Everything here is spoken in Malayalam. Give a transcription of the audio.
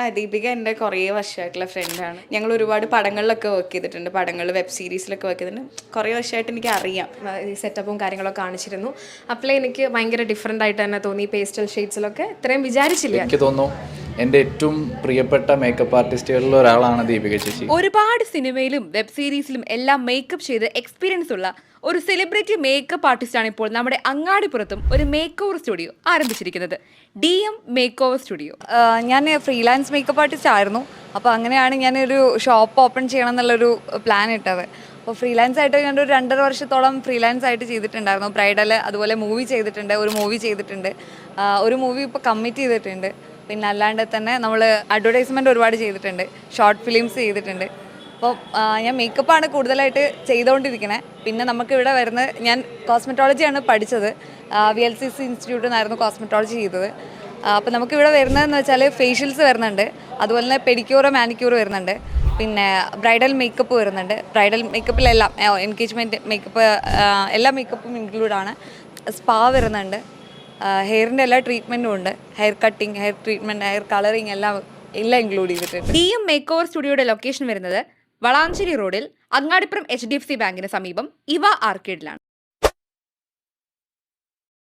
ആ ദീപിക എന്റെ കുറേ വർഷമായിട്ടുള്ള ഫ്രണ്ടാണ് ഞങ്ങൾ ഒരുപാട് പടങ്ങളിലൊക്കെ വർക്ക് ചെയ്തിട്ടുണ്ട്. പടങ്ങൾ വെബ് സീരീസിലൊക്കെ വർക്ക് ചെയ്തിട്ടുണ്ട്. കുറേ വർഷമായിട്ട് എനിക്ക് അറിയാം. ഈ സെറ്റപ്പും കാര്യങ്ങളൊക്കെ കാണിച്ചിരുന്നു. അപ്പോൾ എനിക്ക് ഭയങ്കര ഡിഫറെന്റ് ആയിട്ട് തന്നെ തോന്നി. പേസ്റ്റൽ ഷെയ്ഡ്സിലൊക്കെ ഇത്രയും വിചാരിച്ചില്ല. എനിക്ക് തോന്നുന്നു എന്റെ ഏറ്റവും പ്രിയപ്പെട്ട മേക്കപ്പ് ആർട്ടിസ്റ്റുകളിൽ ഒരാളാണ് ദീപിക ചേച്ചി. ഒരുപാട് സിനിമയിലും വെബ് സീരീസിലും എല്ലാം മേക്കപ്പ് ചെയ്ത് എക്സ്പീരിയൻസ് ഉള്ള ഒരു സെലിബ്രിറ്റി മേക്കപ്പ് ആർട്ടിസ്റ്റാണ് ഇപ്പോൾ നമ്മുടെ അങ്ങാടിപ്പുറത്തും ഒരു മേക്ക് ഓവർ സ്റ്റുഡിയോ ആരംഭിച്ചിരിക്കുന്നത്. D M makeover studio ഞാൻ ഫ്രീലാൻസ് മേക്കപ്പ് ആർട്ടിസ്റ്റ് ആയിരുന്നു. അപ്പോൾ അങ്ങനെയാണ് ഞാനൊരു ഷോപ്പ് ഓപ്പൺ ചെയ്യണം എന്നുള്ളൊരു പ്ലാൻ ഇട്ടത്. അപ്പോൾ ഫ്രീലാൻസ് ആയിട്ട് ഞാൻ ഒരു രണ്ടര വർഷത്തോളം ഫ്രീലാൻസ് ആയിട്ട് ചെയ്തിട്ടുണ്ടായിരുന്നു. ബ്രൈഡൽ അതുപോലെ മൂവി ചെയ്തിട്ടുണ്ട് ഒരു മൂവി ചെയ്തിട്ടുണ്ട്. ഒരു മൂവി ഇപ്പോൾ കമ്മിറ്റ് ചെയ്തിട്ടുണ്ട്. പിന്നെ അല്ലാണ്ട് തന്നെ നമ്മൾ അഡ്വർടൈസ്മെന്റ് ഒരുപാട് ചെയ്തിട്ടുണ്ട്. ഷോർട്ട് ഫിലിംസ് ചെയ്തിട്ടുണ്ട്. അപ്പോൾ ഞാൻ മേക്കപ്പാണ് കൂടുതലായിട്ട് ചെയ്തുകൊണ്ടിരിക്കുന്നത് പിന്നെ നമുക്കിവിടെ വരുന്നത് ഞാൻ കോസ്മെറ്റോളജിയാണ് പഠിച്ചത്. വി എൽ സി സി ഇൻസ്റ്റിറ്റ്യൂട്ടിൽ നിന്നായിരുന്നു കോസ്മെറ്റോളജി ചെയ്തത്. അപ്പോൾ നമുക്കിവിടെ വരുന്നതെന്ന് വെച്ചാൽ ഫേഷ്യൽസ് വരുന്നുണ്ട്. അതുപോലെ തന്നെ പെഡിക്യൂറ് മാനിക്യൂർ വരുന്നുണ്ട്. പിന്നെ ബ്രൈഡൽ മേക്കപ്പ് വരുന്നുണ്ട്. ബ്രൈഡൽ മേക്കപ്പിലെല്ലാം എൻഗേജ്മെന്റ് മേക്കപ്പ് എല്ലാ മേക്കപ്പും ഇൻക്ലൂഡാണ് സ്പാ വരുന്നുണ്ട്. ഹെയറിന്റെ എല്ലാ ട്രീറ്റ്മെന്റും ഉണ്ട്. Hair cutting hair treatment hair colouring എല്ലാം എല്ലാം ഇൻക്ലൂഡ് ചെയ്തിട്ടുണ്ട്. ഡി എം മേക്ക് ഓവർ സ്റ്റുഡിയോയുടെ ലൊക്കേഷൻ വരുന്നത് വളാഞ്ചേരി റോഡിൽ Angadipuram H D F C ബാങ്കിന് സമീപം ഇവ ആർക്കേഡിലാണ്